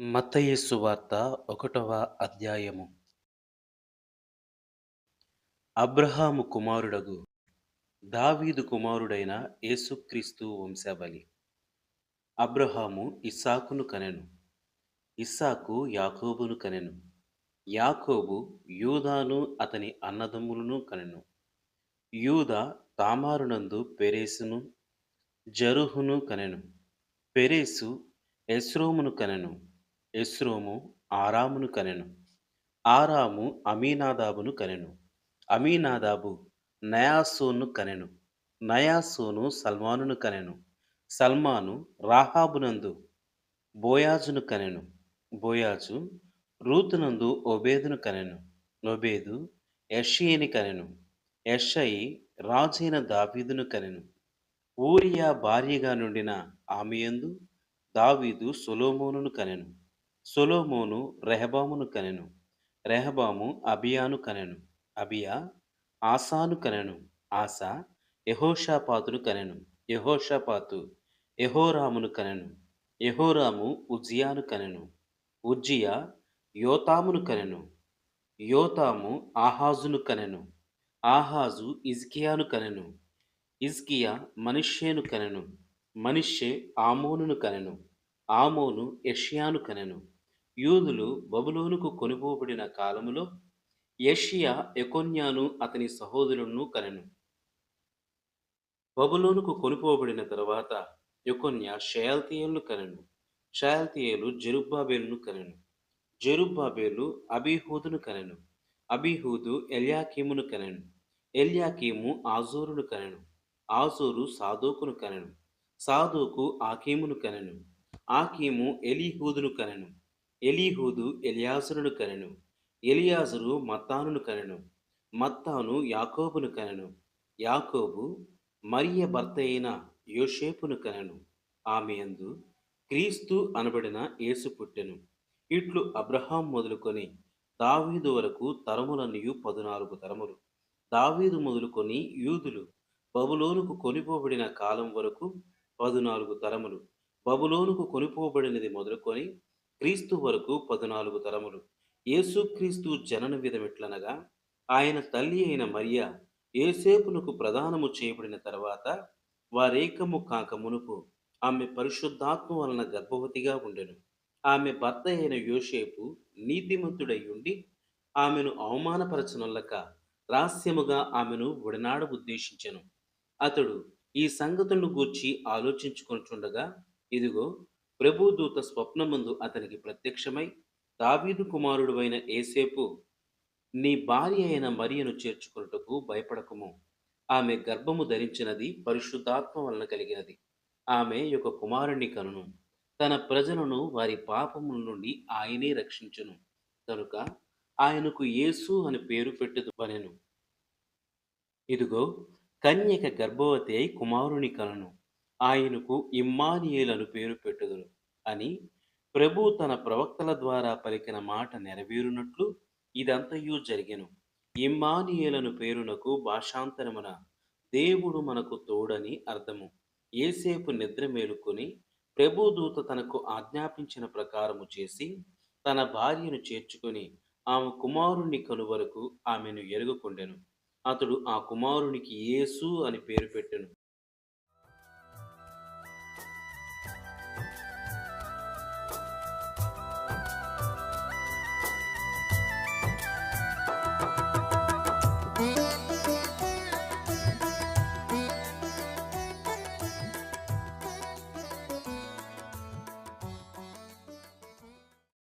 మత్తయి వార్త ఒకటవ అధ్యాయము. అబ్రహాము కుమారుడగు దావీదు కుమారుడైన యేసుక్రీస్తు వంశావళి. అబ్రహాము ఇస్సాకును కనెను. ఇస్సాకు యాకోబును కనెను. యాకోబు యూదాను అతని అన్నదమ్ములను కనెను. యూద తామారునందు పెరేసును జరుహును కనెను. పెరేసు ఎస్రోమును కనెను. ఎస్రోము ఆరామును కనెను. ఆరాము అమీనాదాబును కనెను. అమీనాదాబు నయాసోను కనెను. నయాసోను సల్మానును కనెను. సల్మాను రాహాబునందు బోయాజును కనెను. బోయాజు రూతునందు ఒబేదును కనెను. ఒబేదు యషయిని కనెను. యషయి రాజైన దావీదును కనెను. ఊరియా భార్యగా నుండిన ఆమెయందు దావీదు సొలోమోనును కనెను. సొలోమోను రెహబామును కనెను. రెహబాము అబియాను కనెను. అబియా ఆసాను కనెను. ఆసా యహోషాపాతును కనెను. యహోషాపాతు యహోరామును కనెను. యహోరాము ఉజ్జియాను కనెను. ఉజ్జియా యోతామును కనెను. యోతాము ఆహాజును కనెను. ఆహాజు ఇజ్కియాను కనెను. ఇజ్కియా మనిషేను కనెను. మనిషే ఆమోనును కనెను. ఆమోను యష్యాను కనెను. యూదులు బబులోనుకు కొనిపోబడిన కాలములో యషియా ఎకొన్యాను అతని సహోదరులను కనెను. బబులోనుకు కొనిపోబడిన తర్వాత యొకొన్య షయాల్తీయులను కనెను. షయాల్తీయులు జెరుబ్బాబేలును కనెను. జెరుబ్బాబేలు అబీహూదును కనెను. అబీహూదు ఎల్యాకీమును కనెను. ఎల్యాకీము ఆజూరును కనెను. ఆజూరు సాదోకును కనెను. సాదోకు ఆకీమును కనెను. ఆకీము ఎలీహూదును కనెను. ఎలీహూదు ఎలియాజరును కనెను ఎలియాజరు మత్తానును కనెను మత్తాను యాకోబును కనెను యాకోబు మరియ భర్త అయిన యోషేపును కనెను. ఆమె యందు క్రీస్తు అనబడిన యేసు పుట్టెను. ఇట్లు అబ్రహాం మొదలుకొని దావీదు వరకు తరములన్నయు పదునాలుగు తరములు. దావీదు మొదలుకొని యూదులు బబులోనుకు కొనిపోబడిన కాలం వరకు పదునాలుగు తరములు. బబులోనుకు కొనిపోబడినది మొదలుకొని క్రీస్తు వరకు పదునాలుగు తరములు. యేసుక్రీస్తు జనన విధమిట్లనగా ఆయన తల్లి అయిన మరియ ఏసేపునకు ప్రదానము చేయబడిన తర్వాత వారేకము కాక మునుపు ఆమె పరిశుద్ధాత్మ వలన గర్భవతిగా ఉండెను. ఆమె భర్త అయిన యోసేపు నీతిమంతుడై ఉండి ఆమెను అవమానపరచనొల్లక రహస్యముగా ఆమెను విడనాడ ఉద్దేశించెను. అతడు ఈ సంగతులను గూర్చి ఆలోచించుకొనుచుండగా ఇదిగో ప్రభుదూత స్వప్నమందు అతనికి ప్రత్యక్షమై దావీదు కుమారుడు అయిన ఏసేపు నీ భార్య అయిన మరియను చేర్చుకొనుటకు భయపడకము. ఆమె గర్భము ధరించినది పరిశుద్ధాత్మ వలన కలిగినది. ఆమె యొక్క కుమారుణ్ణి కనును. తన ప్రజలను వారి పాపముల నుండి ఆయనే రక్షించును. కనుక ఆయనకు యేసు అని పేరు పెట్టదు పనెను ఇదిగో కన్యక గర్భవతి అయి కుమారుని కనును. ఆయనకు ఇమ్మానియేలను పేరు పెట్టుదురు అని ప్రభు తన ప్రవక్తల ద్వారా పలికిన మాట నెరవేరునట్లు ఇదంతయు జరిగెను. ఇమ్మానియేలను పేరునకు భాషాంతరమున దేవుడు మనకు తోడని అర్థము. ఏసేపు నిద్ర మేలుకొని ప్రభుదూత తనకు ఆజ్ఞాపించిన ప్రకారము చేసి తన భార్యను చేర్చుకొని ఆమె కుమారుణ్ణి కనువరకు ఆమెను ఎరుగుకొండెను. అతడు ఆ కుమారునికి యేసు అని పేరు పెట్టెను.